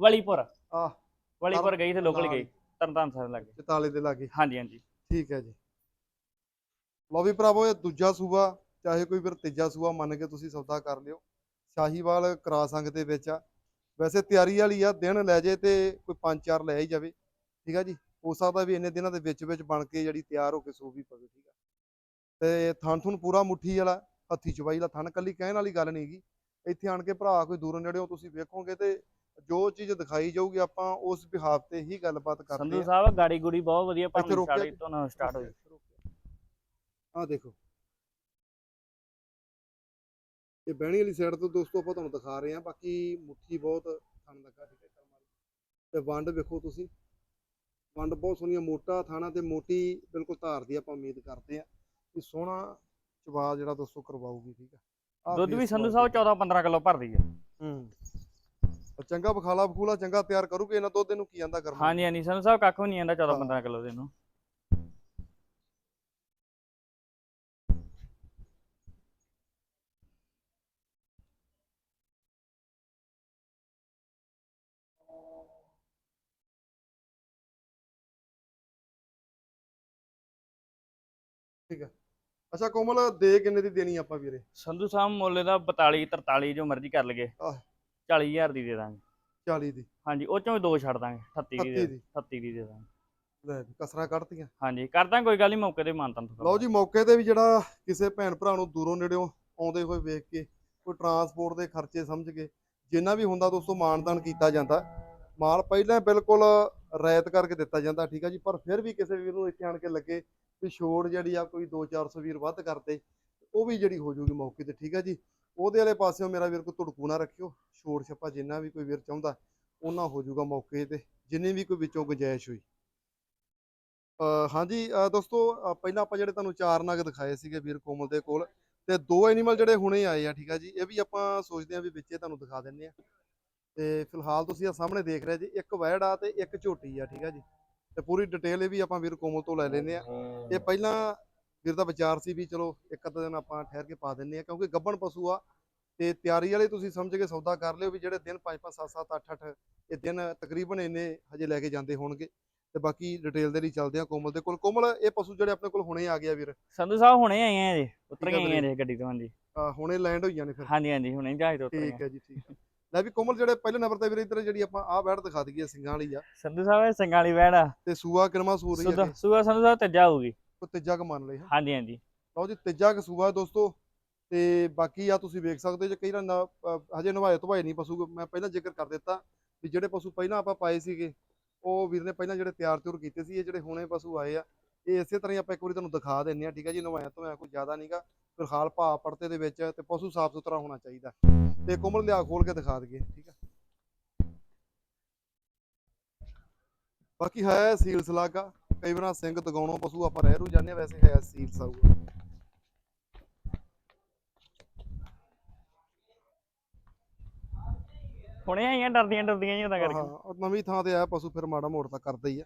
ਵਲੀਪੁਰ। ਆਹ। ਵਲੀਪੁਰ ਗਈ ਤੇ ਲੋਕਲ ਗਈ ਤਰਨਤਾਰਨ ਸਾਹਿਬ ਲੱਗੇ। ਚਤਾਲੇ ਦੇ ਲਾਗੇ। ਹਾਂਜੀ ਹਾਂਜੀ। ਠੀਕ ਹੈ ਜੀ। ਲਓ ਵੀ ਭਰਾਵੋ ਇਹ ਦੂਜਾ ਸੂਆ ਚਾਹੇ ਕੋਈ ਫਿਰ ਤੀਜਾ ਸੂਆ ਮੰਨ ਕੇ ਤੁਸੀਂ ਸੌਦਾ ਕਰ ਲਿਓ। ਸ਼ਾਹੀਵਾਲ ਕਰਾਸ ਅੰਗ ਦੇ ਵਿੱਚ ਆ। ਵੈਸੇ ਤਿਆਰੀ ਵਾਲੀ ਆ ਦਿਨ ਲੈ ਜੇ ਤੇ ਕੋਈ 5-4 ਲੈ ਹੀ ਜਾਵੇ। ਠੀਕ ਆ ਜੀ? ਹੋ ਸਕਦਾ ਵੀ ਇੰਨੇ ਦਿਨਾਂ ਦੇ ਵਿੱਚ ਵਿੱਚ ਬਣ ਕੇ ਜਿਹੜੀ ਤਿਆਰ ਹੋ ਕੇ ਸੂ ਵੀ ਪਵੇ ਠੀਕ ਆ। ਤੇ ਥਣ ਥੁਣ ਪੂਰਾ ਮੁੱਠੀ ਵਾਲਾ ਹੱਥੀ ਚਵਾਈ ਵਾਲਾ ਥਣ ਕੱਲੀ ਕਹਿਣ ਵਾਲੀ ਗੱਲ ਨਹੀਂਗੀ ਇੱਥੇ ਆਣ ਕੇ ਭਰਾ ਕੋਈ ਦੂਰੋਂ ਨੇੜਿਓਂ ਤੁਸੀਂ ਵੇਖੋਗੇ ਤੇ ਜੋ ਚੀਜ਼ ਦਿਖਾਈ ਜਾਊਗੀ ਆਪਾਂ ਉਸ ਬਿਹਾਫ ਤੇ ਹੀ ਗੱਲਬਾਤ ਕਰਦੇ ਸੰਧੂ ਆ ਸਾਹਿਬ ਗਾੜੀ ਗੁੜੀ ਬਹੁਤ ਵਧੀਆ ਭਾਵੇਂ ਸਟਾਰਟ ਤੋਂ ਨਾ ਸਟਾਰਟ ਹੋਈ। ਆ ਦੇਖੋ। ਇਹ ਬਹਿਣੀ ਵਾਲੀ ਸਾਈਡ ਤੋਂ ਦੋਸਤੋ ਆਪਾਂ ਤੁਹਾਨੂੰ ਦਿਖਾ ਰਹੇ ਹਾਂ ਬਾਕੀ ਮੁੱਠੀ ਬਹੁਤ ਥਣ ਲੱਗਾ ਠੀਕ ਹੈ ਤੇ ਵੰਡ ਵੇਖੋ ਤੁਸੀਂ। ਵੰਡ ਬਹੁਤ ਸੋਹਣੀਆਂ ਮੋਟਾ ਥਾਣਾ ਤੇ ਮੋਟੀ ਬਿਲਕੁਲ ਧਾਰ ਦੀ ਆਪਾਂ ਉਮੀਦ ਕਰਦੇ ਆ ਕਿ ਸੋਹਣਾ ਚਵਾ ਜਿਹੜਾ ਦੋਸਤੋ ਕਰਵਾਊਗੀ ਠੀਕ ਆ। ਦੁੱਧ ਵੀ ਸੰਧੂ ਸਾਹਿਬ 14 15 ਕਿਲੋ ਭਰਦੀ ਹੈ ਹੂੰ। ਚੰਗਾ ਬਖਾਲਾ ਬਖੂਲਾ ਚੰਗਾ ਤਿਆਰ ਕਰੂਗੇ ਇਹਨਾਂ ਦੁੱਧ ਇਹਨੂੰ ਕੀ ਆਂਦਾ ਕਰਮ? ਹਾਂਜੀ ਹਾਂਜੀ ਸੰਧੂ ਸਾਹਿਬ ਕੱਖ ਵੀ ਨਹੀਂ ਆਂਦਾ 14 ਹਾਂ। 15 ਕਿਲੋ ਦੇ ਨੂੰ ਅੱਛਾ ਕੋਮਲ ਦੇ ਕਿੰਨੇ ਦੀ ਦੇਣੀ ਆਪਾਂ ਵੀਰੇ? ਸੰਧੂ ਸਾਹਿਬ ਮੁੱਲ ਦਾ 42 43 ਜੋ ਮਰਜ਼ੀ ਕਰ ਲਗੇ ਆਹ। 40000 ਦੀ ਦੇ ਦਾਂਗੇ। 40 ਦੀ। ਹਾਂਜੀ ਉਹ ਚੋਂ ਵੀ ਦੋ ਛੱਡ ਦਾਂਗੇ 38 ਦੀ 38 ਦੇ ਦੀ। 38 ਦੀ ਦੇ ਦਾਂਗੇ। ਲੈ ਵੀ ਕਸਰਾਂ ਕੱਢਤੀਆਂ। ਹਾਂਜੀ ਕਰਦਾ ਕੋਈ ਗੱਲ ਨਹੀਂ ਮੌਕੇ ਤੇ ਮਾਨਤਨ ਲਓ ਜੀ ਮੌਕੇ ਤੇ ਵੀ ਜਿਹੜਾ ਕਿਸੇ ਭੈਣ ਭਰਾ ਨੂੰ ਦੂਰੋਂ ਨੇੜਿਓਂ ਆਉਂਦੇ ਹੋਏ ਵੇਖ ਕੇ ਕੋਈ ਟਰਾਂਸਪੋਰਟ ਦੇ ਖਰਚੇ ਸਮਝ ਕੇ ਜਿੰਨਾ ਵੀ ਹੁੰਦਾ ਦੋਸਤੋ ਮਾਨਦਾਨ ਕੀਤਾ ਜਾਂਦਾ। ਮਾਲ ਪਹਿਲਾਂ ਬਿਲਕੁਲ ਰਾਇਤ ਕਰਕੇ ਦਿੱਤਾ ਜਾਂਦਾ ਠੀਕ ਆ ਜੀ ਪਰ ਫਿਰ ਵੀ ਕਿਸੇ ਵੀਰ ਨੂੰ ਇੱਥੇ ਆਣ ਕੇ ਲੱਗੇ ਵੀ ਛੋੜ ਜਿਹੜੀ ਆ ਕੋਈ 2-400 ਵੀਰ ਵੱਧ ਕਰਦੇ ਉਹ ਵੀ ਜਿਹੜੀ ਹੋ ਜਾਊਗੀ ਮੌਕੇ ਤੇ ਠੀਕ ਆ ਜੀ। ਉਹਦੇ ਵਾਲੇ ਪਾਸਿਓਂ ਮੇਰਾ ਵੀਰ ਕੋਈ ਧੁੜਕੂ ਨਾ ਰੱਖਿਓ ਛੋੜ ਛੱਪਾ ਜਿੰਨਾ ਵੀ ਕੋਈ ਵੀਰ ਚਾਹੁੰਦਾ, ਉਹਨਾਂ ਹੋ ਜਾਊਗਾ ਮੌਕੇ ਤੇ, ਜਿੰਨੀ ਵੀ ਕੋਈ ਵਿੱਚੋਂ ਗੁੰਜਾਇਸ਼ ਹੋਈ। ਹਾਂਜੀ ਦੋਸਤੋ ਪਹਿਲਾਂ ਆਪਾਂ ਜਿਹੜੇ ਤੁਹਾਨੂੰ ਚਾਰ ਨਗ ਦਿਖਾਏ ਸੀਗੇ ਵੀਰ ਕੋਮਲ ਦੇ ਕੋਲ, ਤੇ ਦੋ ਐਨੀਮਲ ਜਿਹੜੇ ਹੁਣੇ ਆਏ ਆ, ਠੀਕ ਆ ਜੀ, ਇਹ ਵੀ ਆਪਾਂ ਸੋਚਦੇ ਆ ਵੀ ਵਿੱਚੇ ਤੁਹਾਨੂੰ ਦਿਖਾ ਦਿੰਨੇ ਆ। ਤੇ ਫਿਲਹਾਲ ਤੁਸੀਂ ਆ ਸਾਹਮਣੇ ਦੇਖ ਰਹੇ ਜੀ, ਇੱਕ ਵੈੜ ਆ ਤੇ ਇੱਕ ਝੋਟੀ ਆ, ਠੀਕ ਆ ਜੀ। ਤੇ ਪੂਰੀ ਡਿਟੇਲ ਇਹ ਵੀ ਆਪਾਂ ਵੀਰ ਕੋਮਲ ਤੋਂ ਲੈ ਲੈਨੇ ਆ। ਇਹ ਪਹਿਲਾਂ ਵੀਰ ਦਾ ਵਿਚਾਰ ਸੀ ਵੀ ਚਲੋ ਇੱਕ ਅੱਧਾ ਦਿਨ ਆਪਾਂ ਠਹਿਰ ਕੇ ਪਾ ਦਿੰਨੇ ਆ ਕਿਉਂਕਿ ਗੱਬਣ ਪਸ਼ੂ ਆ ਤੇ ਤਿਆਰੀ ਵਾਲੇ ਤੁਸੀਂ ਸਮਝ ਕੇ ਸੌਦਾ ਕਰ ਲਿਓ ਵੀ ਜਿਹੜੇ ਦਿਨ 5 5 7 7 8 8 ਇਹ ਦਿਨ ਤਕਰੀਬਨ ਇੰਨੇ ਹਜੇ ਲੈ ਕੇ ਜਾਂਦੇ ਹੋਣਗੇ। ਤੇ ਬਾਕੀ ਡਿਟੇਲ ਦੇ ਲਈ ਚੱਲਦੇ ਆ ਕੋਮਲ ਦੇ ਕੋਲ। ਕੋਮਲ ਇਹ ਪਸ਼ੂ ਜਿਹੜੇ ਆਪਣੇ ਕੋਲ ਹੁਣੇ ਆ ਗਿਆ ਵੀਰ। ਸੰਧੂ ਸਾਹਿਬ ਹੁਣੇ ਆਏ ਆ ਜੀ ਉਤਰ ਆ ਗਏ ਵੀਰੇ। ਆ ਜੀ ਗੱਡੀ ਤੋਂ ਹਾਂਜੀ। ਹੁਣੇ ਲੈਂਡ ਹੋਈਆਂ ਨੇ ਫਿਰ। ਹਾਂਜੀ ਹਾਂਜੀ ਹੁਣੇ ਜਹਾਜ਼ ਤੋਂ ਉਤਰ ਠੀਕ ਹੈ ਜੀ ਠੀਕ ਹੈ ਲੈ ਵੀ ਕੋਮਲ ਜਿਹੜੇ ਪਹਿਲੇ ਨੰਬਰ ਤੇ ਵੀਰੇ ਇੱਧਰ ਜਿਹੜੀ ਆਪਾਂ ਆਹ ਬੈੜ ਦਿਖਾ ਦਈਏ ਸਿੰਘਾਂ ਵਾਲੀ ਆ। ਸੰਧੂ ਸਾਹਿਬ ਇਹ ਸਿੰਘਾਂ ਵਾਲੀ ਵੈੜ ਆ। ਤੇ ਸੂਆ ਕਿਰਮਾ ਸੂਰ ਹੈ ਸੁਗਾ ਸੰਧੂ ਸਾਹਿਬ ਤੇਜਾ ਹੋਊਗੀ। ਉਹ ਤੀਜਾ ਕ ਮੰਨ ਲਈ ਹਾਂ। ਹਾਂਜੀ ਹਾਂਜੀ। ਲਓ ਜੀ ਤੀਜਾ ਕ ਸੂਆ ਦੋਸਤੋ ਤੇ ਬਾਕੀ ਆ ਤੁਸੀਂ ਵੇਖ ਸਕਦੇ ਜੇ ਕਈ ਨਾ- ਹਜੇ ਨਵਾਏ ਧਵਾਏ ਨਹੀਂ ਪਸ਼ੂ ਮੈਂ ਪਹਿਲਾਂ ਜ਼ਿਕਰ ਕਰ ਦਿੱਤਾ ਵੀ ਜਿਹੜੇ ਪਸ਼ੂ ਪਹਿਲਾਂ ਆਪਾਂ ਪਾਏ ਸੀਗੇ ਉਹ ਵੀਰ ਨੇ ਪਹਿਲਾਂ ਜਿਹੜੇ ਤਿਆਰ ਤਿਉਰ ਕੀਤੇ ਸੀ ਇਹ ਜਿਹੜੇ ਹੁਣੇ ਪਸ਼ੂ ਆਏ ਆ ਇਹ ਇਸੇ ਤਰ੍ਹਾਂ ਹੀ ਆਪਾਂ ਇੱਕ ਵਾਰੀ ਤੁਹਾਨੂੰ ਦਿਖਾ ਦਿੰਨੇ ਆ ਠੀਕ ਹੈ ਜੀ ਨਵਾਇਆ ਧਵਾਇਆ ਕੋਈ ਜ਼ਿਆਦਾ ਨਹੀਂਗਾ ਫਿਲਹਾਲ ਭਾਅ ਪੜਤੇ ਦੇ ਵਿੱਚ ਤੇ ਪਸ਼ੂ ਸਾਫ਼ ਸੁਥਰਾ ਹੋਣਾ ਚਾਹੀਦਾ। ਤੇ ਕੋਮਲ ਲਿਆ ਖੋਲ ਕੇ ਦਿਖਾ ਦਈਏ ਠੀਕ ਹੈ। ਬਾਕੀ ਹੈ ਸੀਲ ਸਲਾਗਾ ਕਈ ਵਾਰ ਸਿੰਘ ਦਗਾਉਣੋਂ ਪਸ਼ੂ ਆਪਾਂ ਰਹਿ ਰੂ ਜਾਂਦੇ ਆ ਵੈਸੇ ਹੈ ਸੀਲ ਸਾਊਗਾ ਹੁਣੇ ਆਈਆਂ ਡਰਦੀਆਂ ਡਰਦੀਆਂ ਹਾਂ ਕਰਕੇ। ਉਹ ਨਵੀਂ ਥਾਂ ਤੇ ਆਇਆ ਪਸ਼ੂ ਫਿਰ ਮਾੜਾ ਮੋੜ ਤਾਂ ਕਰਦਾ ਹੀ ਆ।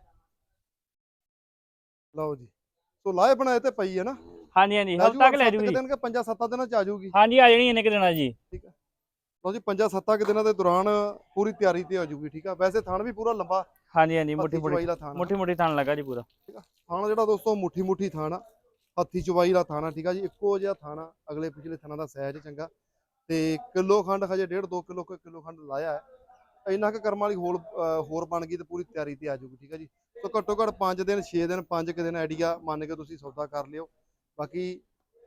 ਲਓ ਜੀ ਸੋ ਲਾਏ ਬਣਾਏ ਤੇ ਪਈ ਹੈ ਨਾ। ਹਾਂਜੀ ਹਾਂਜੀ ਜੂਗਾ ਤੱਕ ਲੈ ਜੂਗੀ। ਦਿਨ ਕੇ ਪੰਜਾਂ ਸੱਤਾਂ ਦਿਨਾਂ ਚ ਆ ਜਾਊਗੀ ਹਾਂਜੀ ਆ ਜਾਣੀ ਇਹਨੇ ਕਿ ਦੇਣਾ ਜੀ। ਲਓ ਜੀ ਪੰਜਾਂ ਸੱਤਾਂ ਕੁ ਦਿਨਾਂ ਦੇ ਦੌਰਾਨ ਪੂਰੀ ਤਿਆਰੀ ਤੇ ਆ ਜਾਊਗੀ ਠੀਕ ਆ? ਵੈਸੇ ਥਣ ਵੀ ਪੂਰਾ ਲੰਬਾ ਹਾਂਜੀ ਹਾਂਜੀ ਮੁੱਠੀ ਮੁੱਠੀ ਮੁੱਠੀ ਮੁੱਠੀ ਥਣ ਲੱਗਾ ਜੀ ਪੂਰਾ। ਥਾਣਾ ਜਿਹੜਾ ਦੋਸਤੋ ਮੁੱਠੀ ਮੁੱਠੀ ਥਾਣਾ ਹੱਥੀ ਚਵਾਈ ਦਾ ਥਾਣਾ ਠੀਕ ਆ ਜੀ? ਇੱਕੋ ਜਿਹਾ ਥਾਣਾ ਅਗਲੇ ਪਿਛਲੇ ਥਾਣਾ ਦਾ ਸਾਈਜ਼ ਚੰਗਾ। ਤੇ ਕਿਲੋ ਖੰਡ ਹਜੇ 1.5 2 ਕਿਲੋ ਕੋਈ ਕਿਲੋ ਖੰਡ ਲਾਇਆ ਹੈ। ਇੰਨਾ ਕੁ ਕਰਮ ਵਾਲੀ ਅਹ ਹੋਰ ਬਣ ਗਈ ਤੇ ਪੂਰੀ ਤਿਆਰੀ ਤੇ ਆ ਜਾਊਗੀ ਠੀਕ ਆ ਜੀ? ਸੋ ਘੱਟੋ ਘੱਟ 5 ਦਿਨ 6 ਦਿਨ 5 ਕਿ ਦਿਨ ਆਈਡੀਆ ਮੰਨ ਕੇ ਤੁਸੀਂ ਸੌਦਾ ਕਰ ਲਿਓ। ਬਾਕੀ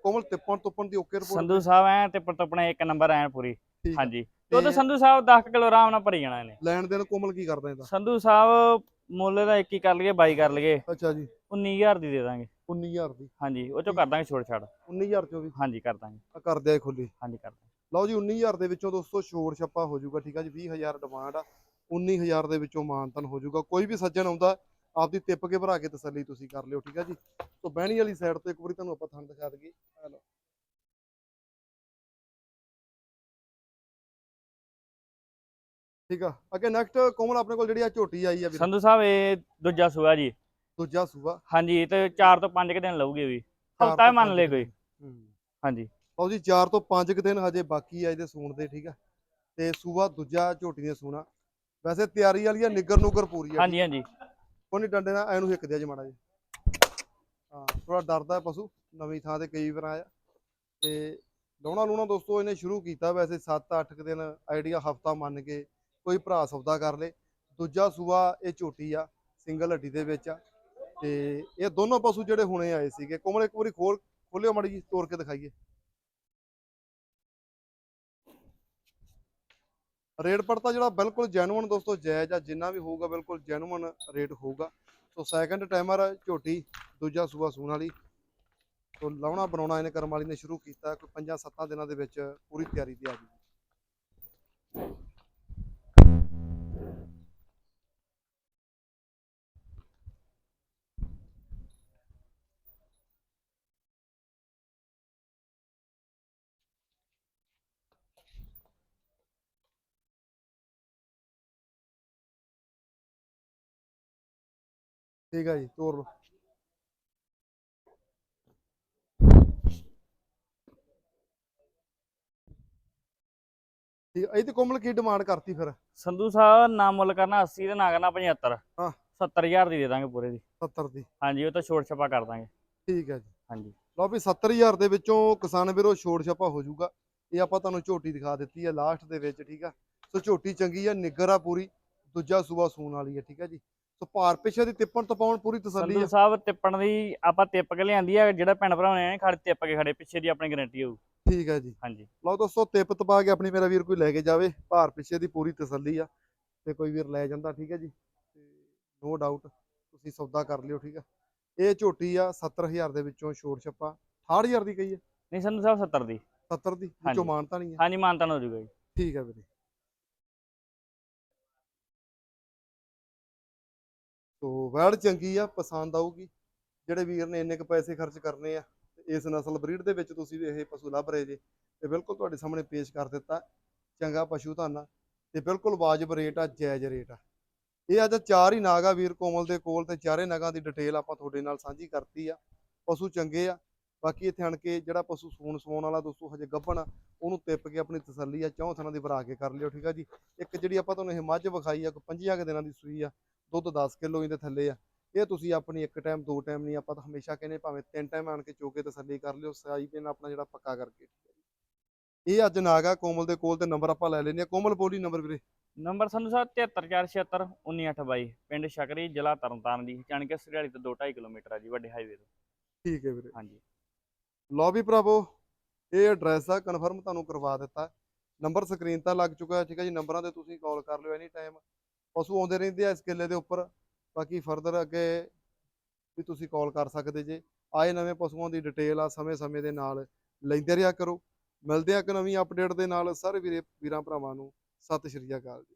ਕੋਮਲ ਤਿੱਪਣ ਤੁੱਪਣ ਦੀ ਓਕੇ ਰਿਪੋਰਟ ਸੰਧੂ ਸਾਹਿਬ ਐ ਤੇ ਪਟਪਣੇ ਇੱਕ ਨੰਬਰ ਐ ਪੂਰੀ। ਠੀਕ ਆ। ਹਾਂਜੀ। ਦੁੱਧ ਤੇ ਸੰਧੂ ਸਾਹਿਬ 10 ਕਿਲੋ ਆਰਾਮ ਨਾਲ ਭਰੀ ਜਾਣਾ ਇਹਨੇ। ਲੈਣ ਦੇਣ ਕੋਮਲ ਕੀ ਕਰਦਾ ਇਹਦਾ? ਸੰਧੂ ਸਾਹਿਬ ਮੁੱਲ ਦਾ 21 ਕਰ ਲਈਏ 22 ਕਰ ਲਈਏ। ਅੱਛਾ ਜੀ। 19000 ਦੀ ਦੇ ਦਾਂਗੇ। 19000 ਦੀ। ਹਾਂਜੀ ਉਹ ਚੋਂ ਕਰ ਦਾਂਗੇ ਛੋੜ ਛਾੜ। 19000 ਚੋਂ ਵੀ? ਹਾਂਜੀ ਕਰ ਦਾਂਗੇ। ਆ ਕਰ ਦਿਆ ਖੁੱਲੀ ਹਾਂਜੀ ਕਰ ਦਾਂਗੇ। ਲਓ ਜੀ 19000 ਦੇ ਵਿੱਚੋਂ ਦੋਸਤੋ ਛੋੜ ਛੱਪਾ ਹੋ ਜਾਊਗਾ ਠੀਕ ਆ ਜੀ। 20000 ਡਿਮਾਂਡ ਆ। 19000 ਦੇ ਵਿੱਚੋਂ ਮਾਨਤਨ ਹੋ ਜਾਊਗਾ। ਕੋਈ ਵੀ ਸੱਜਣ ਆਉਂਦਾ ਆਪਦੀ ਟਿੱਪ ਕੇ ਭਰਾ ਕੇ ਤਸੱਲੀ ਤੁਸੀਂ ਕਰ ਲਿਓ ਠੀਕ ਆ ਜੀ। ਸੋ ਬਹਿਣੀ ਵਾਲੀ ਸਾਈਡ ਤੋਂ ਇੱਕ ਵਾਰੀ ਤੁਹਾਨੂੰ ਆਪਾਂ ਥਣ ਦਿਖਾ ਦਈਏ। ਆ ਲਓ। ਠੀਕ ਆ। ਅੱਗੇ ਨੈਕਸਟ ਕੋਮਲ ਆਪਣੇ ਕੋਲ ਜਿਹੜੀ ਆ ਝੋਟੀ ਆਈ ਆ ਵੀਰ। ਸੰਧੂ ਸਾਹਿਬ ਇਹ ਦੂਜਾ ਸੂਆ ਜੀ। ਦੂਜਾ ਸੂਆ। ਹਾਂਜੀ ਤੇ 4 ਤੋਂ 5 ਦਿਨ ਲਊਗੀ ਵੀ। ਹਫਤਾ ਮੰਨ ਲੈ। ਕੋਈ। ਹਾਂਜੀ। ਲਓ ਜੀ 4 ਤੋਂ 5 ਦਿਨ ਹਜੇ ਬਾਕੀ ਆ ਇਹਦੇ ਸੂਣ ਦੇ ਠੀਕ ਆ। ਤੇ ਸੂਆ ਦੂਜਾ ਝੋਟੀ ਨੇ ਸੂਣਾ। ਵੈਸੇ ਤਿਆਰੀ ਵਾਲੀ ਆ ਨਿੱਗਰ ਨੁਗਰ ਪੂਰੀ ਆ ਹਾਂਜੀ ਹਾਂਜੀ। ਕੋਈ ਡੰਡੇ ਨਾਲ ਐਨੂੰ ਹਿੱਕ ਦਿਆ ਜੀ ਮਾੜਾ ਜੀ ਹਾਂ ਥੋੜਾ ਡਰਦਾ ਪਸ਼ੂ ਨਵੀਂ ਥਾਂ ਤੇ ਕਈ ਵਾਰ ਆਇਆ। ਤੇ ਲਾਉਣਾ ਲੂਣਾ ਦੋਸਤੋ ਇਹਨੇ ਸ਼ੁਰੂ ਕੀਤਾ ਵੈਸੇ 7-8 ਦਿਨ ਆਈਡੀਆ ਹਫਤਾ ਮੰਨ ਕੇ ਕੋਈ ਭਰਾ ਸੌਦਾ ਕਰ ਲੇ। ਦੂਜਾ ਸੂਆ ਇਹ ਝੋਟੀ ਆ, ਸਿੰਗਲ ਹੱਡੀ ਦੇ ਵਿੱਚ ਆ। ਤੇ ਇਹ ਦੋਨੋਂ ਪਸ਼ੂ ਜਿਹੜੇ ਹੁਣੇ ਆਏ ਸੀਗੇ, ਕੋਮਲ ਇੱਕ ਵਾਰੀ ਖੋਲ, ਖੋਲਿਓ ਮਾੜੀ ਜੀ ਤੋੜ ਕੇ ਦਿਖਾਈਏ। ਰੇਟ ਪੜਤਾ ਜਿਹੜਾ ਬਿਲਕੁਲ ਜੈਨੂਅਨ ਦੋਸਤੋ ਜਾਇਜ਼ ਆ, ਜਿੰਨਾ ਵੀ ਹੋਊਗਾ ਬਿਲਕੁਲ ਜੈਨੂਅਨ ਰੇਟ ਹੋਊਗਾ। ਸੋ ਸੈਕੰਡ ਟਾਈਮਰ ਝੋਟੀ, ਦੂਜਾ ਸੂਆ ਸੂਣ ਵਾਲੀ। ਸੋ ਲਾਉਣਾ ਬਣਾਉਣਾ ਇਹਨੇ ਕਰਮ ਵਾਲੀ ਨੇ ਸ਼ੁਰੂ ਕੀਤਾ, ਕੋਈ 5-7 ਦਿਨਾਂ ਦੇ ਵਿੱਚ ਪੂਰੀ ਤਿਆਰੀ ਤੇ ਆ ਗਈ ਠੀਕ ਆ ਜੀ ਤੋਰ ਲਓ। ਠੀਕ ਆ, ਇਹ ਤੇ ਕੋਮਲ ਕੀ ਡਿਮਾਂਡ ਕਰਤੀ ਫਿਰ? ਸੰਧੂ ਸਾਹਿਬ ਨਾ ਮੁੱਲ ਕਰਨਾ 80 ਤੇ ਨਾ ਕਰਨਾ 75 ਹਾਂ। 70000 ਦੀ ਦੇ ਦਾਂਗੇ ਪੂਰੇ ਦੀ। 70 ਦੀ। ਹਾਂਜੀ ਉਹ ਤਾਂ ਛੋਟ ਛਪਾ ਕਰ ਦਾਂਗੇ। ਠੀਕ ਹੈ ਜੀ। ਹਾਂਜੀ। ਲਓ ਵੀ 70000 ਦੇ ਵਿੱਚੋਂ ਕਿਸਾਨ ਵੀਰੋ ਛੋੜ ਛਾਪਾ ਹੋ ਜਾਊਗਾ। ਇਹ ਆਪਾਂ ਤੁਹਾਨੂੰ ਝੋਟੀ ਦਿਖਾ ਦਿੱਤੀ ਹੈ ਲਾਸਟ ਦੇ ਵਿੱਚ ਠੀਕ ਆ। ਸੋ ਝੋਟੀ ਚੰਗੀ ਆ ਨਿੱਗਰ ਆ ਪੂਰੀ। ਦੂਜਾ ਸੂਆ ਸੂਣ ਵਾਲੀ ਹੈ ਠੀਕ ਆ ਜੀ। ਸੋ ਭਾਰ ਪਿੱਛੇ ਦੀ ਤਿੱਪਣ ਤਪਾਉਣ ਪੂਰੀ ਤਸੱਲੀ ਸੰਧੂ ਆ। ਸਾਹਿਬ ਤਿੱਪਣ ਦੀ ਆਪਾਂ ਤਿੱਪ ਕੇ ਲਿਆਂਦੀ ਆ ਜਿਹੜਾ ਭੈਣ ਭਰਾ ਨੇ ਖੜੇ ਤਿੱਪ ਕੇ ਖੜੇ ਪਿੱਛੇ ਦੀ ਆਪਣੀ ਗਾਰੰਟੀ ਹੋਊ। ਠੀਕ ਹੈ ਜੀ। ਹਾਂਜੀ। ਲਓ ਦੋਸਤੋ ਤਿੱਪ ਤਪਾ ਕੇ ਆਪਣੀ ਮੇਰਾ ਵੀਰ ਕੋਈ ਲੈ ਕੇ ਜਾਵੇ ਭਾਰ ਪਿੱਛੇ ਦੀ ਪੂਰੀ ਤਸੱਲੀ ਆ ਤੇ ਕੋਈ ਵੀਰ ਲੈ ਜਾਂਦਾ ਠੀਕ ਹੈ ਜੀ। ਤੇ ਨੋ ਡਾਊਟ ਤੁਸੀਂ ਸੌਦਾ ਕਰ ਲਿਓ ਠੀਕ ਆ। ਇਹ ਝੋਟੀ ਆ 70000 ਦੇ ਵਿੱਚੋਂ ਛੋੜ ਛੱਪਾ 68000 ਦੀ ਕਹੀ ਹੈ ਨਹੀਂ ਸੰਧੂ ਸਾਹਿਬ 70 ਦੀ। 70 ਦੀ ਵਿੱਚੋਂ ਹਾਂਜੀ। ਮਾਨਤਾ ਨਹੀਂ ਹੈ ਹਾਂਜੀ ਮਾਨਤਾਨ ਹੋ ਜਾਊਗਾ ਜੀ। ਠੀਕ ਹੈ ਵੀਰੇ। ਸੋ ਵੈੜ ਚੰਗੀ ਆ, ਪਸੰਦ ਆਊਗੀ। ਜਿਹੜੇ ਵੀਰ ਨੇ ਇੰਨੇ ਕ ਪੈਸੇ ਖਰਚ ਕਰਨੇ ਆ ਇਸ ਨਸਲ ਬਰੀਡ ਦੇ ਵਿੱਚ ਤੁਸੀਂ ਵੀ ਇਹ ਪਸ਼ੂ ਲੱਭ ਰਹੇ ਜੇ, ਤੇ ਬਿਲਕੁਲ ਤੁਹਾਡੇ ਸਾਹਮਣੇ ਪੇਸ਼ ਕਰ ਦਿੱਤਾ। ਚੰਗਾ ਪਸ਼ੂ ਧਨ ਤੇ ਬਿਲਕੁਲ ਵਾਜਬ ਰੇਟ ਆ, ਜਾਇਜ਼ ਰੇਟ ਆ। ਇਹ ਅੱਜ ਚਾਰ ਹੀ ਨਾਗ ਆ ਵੀਰ, ਕੋਮਲ ਦੇ ਕੋਲ ਤੇ ਚਾਰੇ ਨਗਾਂ ਦੀ ਡਿਟੇਲ ਆਪਾਂ ਤੁਹਾਡੇ ਨਾਲ ਸਾਂਝੀ ਕਰਤੀ ਆ। ਪਸ਼ੂ ਚੰਗੇ ਆ, ਬਾਕੀ ਇੱਥੇ ਆਣ ਕੇ ਜਿਹੜਾ ਪਸ਼ੂ ਸੂਣ ਸਵਾਉਣ ਵਾਲਾ ਦੋਸਤੋ ਹਜੇ ਗੱਭਣ ਆ, ਉਹਨੂੰ ਤਿੱਪ ਕੇ ਆਪਣੀ ਤਸੱਲੀ ਆ, ਚੌਂ ਥਾਂ ਦੀ ਭਰਾ ਕੇ ਕਰ ਲਿਓ, ਠੀਕ ਆ ਜੀ? ਇੱਕ ਜਿਹੜੀ ਆਪਾਂ ਤੁਹਾਨੂੰ ਇਹ ਮੱਝ ਵਿਖਾਈ ਆ ਕੋਈ 50 ਕੁ ਦਿਨਾਂ ਦੀ ਸੂਈ ਆ ਦੁੱਧ 10 ਕਿਲੋ ਇਹਦੇ ਥੱਲੇ ਆ। ਇਹ ਤੁਸੀਂ ਆਪਣੀ ਇੱਕ ਟਾਈਮ ਦੋ ਟਾਈਮ ਨਹੀਂ ਆਪਾਂ ਤਾਂ ਹਮੇਸ਼ਾ ਕਹਿੰਦੇ ਭਾਵੇਂ ਤਿੰਨ ਟਾਈਮ ਆਣ ਕੇ ਚੋਕੇ ਤਸੱਲੀ ਕਰ ਲਿਓ ਸਾਈ ਪੈਨ ਆਪਣਾ ਜਿਹੜਾ ਪੱਕਾ ਕਰਕੇ ਠੀਕ ਆ ਜੀ। ਇਹ ਅੱਜ ਨਾਗਾ ਕੋਮਲ ਦੇ ਕੋਲ ਤੇ ਨੰਬਰ ਆਪਾਂ ਲੈ ਲੈਨੇ ਆ ਕੋਮਲ ਬੋਲੀ ਨੰਬਰ ਵੀਰੇ। ਨੰਬਰ ਸੰਧੂ ਸਾਹਿਬ 73476 19822 ਪਿੰਡ ਸ਼ਕਰੀ ਜ਼ਿਲ੍ਹਾ ਤਰਨਤਾਰਨ ਦੀ ਜਾਣੀ ਕਿ ਸਰਿਆਲੀ ਤੋਂ 2.5 ਕਿਲੋਮੀਟਰ ਆ ਜੀ ਵੱਡੇ ਹਾਈਵੇ ਤੋਂ। ਠੀਕ ਹੈ ਵੀਰੇ। ਹਾਂਜੀ। ਲਓ ਵੀ ਭਰਾਵੋ ਇਹ ਐਡਰੈਸ ਆ ਕਨਫਰਮ ਤੁਹਾਨੂੰ ਕਰਵਾ ਦਿੱਤਾ। ਨੰਬਰ ਸਕਰੀਨ ਤੇ ਲੱਗ ਚੁੱਕਾ ਠੀਕ ਹੈ ਜੀ। ਨੰਬਰਾਂ ਤੇ ਤੁਸੀਂ ਕਾਲ ਕਰ ਲਿਓ ਐਨੀ ਟਾਈਮ ਪਸ਼ੂ ਆਉਂਦੇ ਰਹਿੰਦੇ ਆ ਇਸ ਕਿੱਲੇ ਦੇ ਉੱਪਰ, ਬਾਕੀ ਫਰਦਰ ਅੱਗੇ ਵੀ ਤੁਸੀਂ ਕਾਲ ਕਰ ਸਕਦੇ ਜੇ। ਆਏ ਨਵੇਂ ਪਸ਼ੂਆਂ ਦੀ ਡਿਟੇਲ ਆ, ਸਮੇਂ-ਸਮੇਂ ਦੇ ਨਾਲ ਲੈਂਦੇ ਰਿਹਾ ਕਰੋ। ਮਿਲਦੇ ਆ ਇੱਕ ਨਵੀਂ ਅਪਡੇਟ ਦੇ ਨਾਲ। ਸਾਰੇ ਵੀਰੇ, ਵੀਰਾਂ ਭਰਾਵਾਂ ਨੂੰ ਸਤਿ ਸ਼੍ਰੀ ਅਕਾਲ ਜੀ।